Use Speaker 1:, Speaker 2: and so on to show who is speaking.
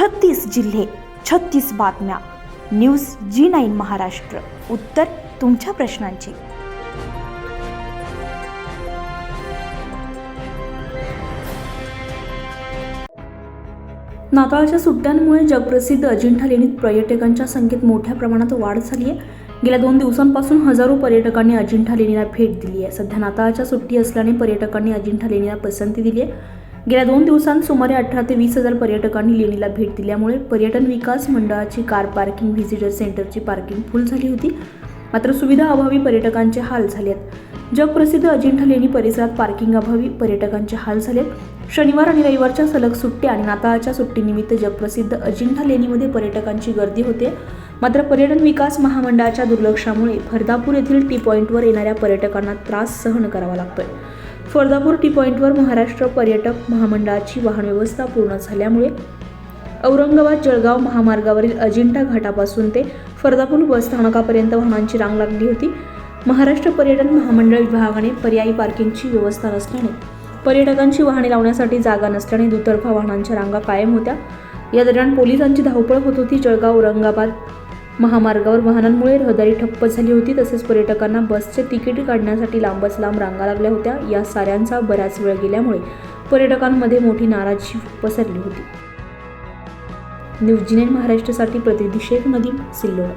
Speaker 1: छत्तीस जिल्हे छत्तीस बातम्या. News G nine Maharashtra. उत्तर तुमच्या प्रश्नांची.
Speaker 2: नाताळच्या सुट्ट्यांमुळे जगप्रसिद्ध अजिंठा लेणीत पर्यटकांच्या संख्येत मोठ्या प्रमाणात वाढ झाली आहे. गेल्या दोन दिवसांपासून हजारो पर्यटकांनी अजिंठा लेणीला भेट दिली आहे. सध्या नाताळच्या सुट्टी असल्याने पर्यटकांनी अजिंठा लेणीला पसंती दिली आहे. गेल्या दोन दिवसांत सुमारे अठरा ते वीस हजार पर्यटकांनी लेणीला भेट दिल्यामुळे पर्यटन विकास मंडळाची कार पार्किंग व्हिजिटर सेंटरची पार्किंग फुल झाली होती. मात्र सुविधा अभावी पर्यटकांचे हाल झाले आहेत जगप्रसिद्ध अजिंठा लेणी परिसरात पार्किंग अभावी पर्यटकांचे हाल झालेत. शनिवार आणि रविवारच्या सलग सुट्ट्या आणि नाताळच्या सुट्टीनिमित्त जगप्रसिद्ध अजिंठा लेणीमध्ये पर्यटकांची गर्दी होते. मात्र पर्यटन विकास महामंडळाच्या दुर्लक्षामुळे फरदापूर येथील टी पॉईंटवर येणाऱ्या पर्यटकांना त्रास सहन करावा लागतोय. फरदापूर टी पॉईंटवर महाराष्ट्र पर्यटक महामंडळाची वाहन व्यवस्था पूर्ण झाल्यामुळे औरंगाबाद जळगाव महामार्गावरील अजिंठा घाटापासून ते फरदापूर बस स्थानकापर्यंत वाहनांची रांग लागली होती. महाराष्ट्र पर्यटन महामंडळ विभागाने पर्यायी पार्किंगची व्यवस्था नसल्याने पर्यटकांची वाहने लावण्यासाठी जागा नसल्याने दुतर्फा वाहनांच्या रांगा कायम होत्या. या दरम्यान पोलिसांची धावपळ होत होती. जळगाव औरंगाबाद महामार्गावर वाहनांमुळे रहदारी ठप्प झाली होती. तसेच पर्यटकांना बसचे तिकीट काढण्यासाठी लांबच लांब रांगा लागल्या होत्या. या साऱ्यांचा बराच वेळ गेल्यामुळे पर्यटकांमध्ये मोठी नाराजी पसरली होती. न्यूज महाराष्ट्रासाठी प्रतिनिधी शेख नदीम सिल्लोड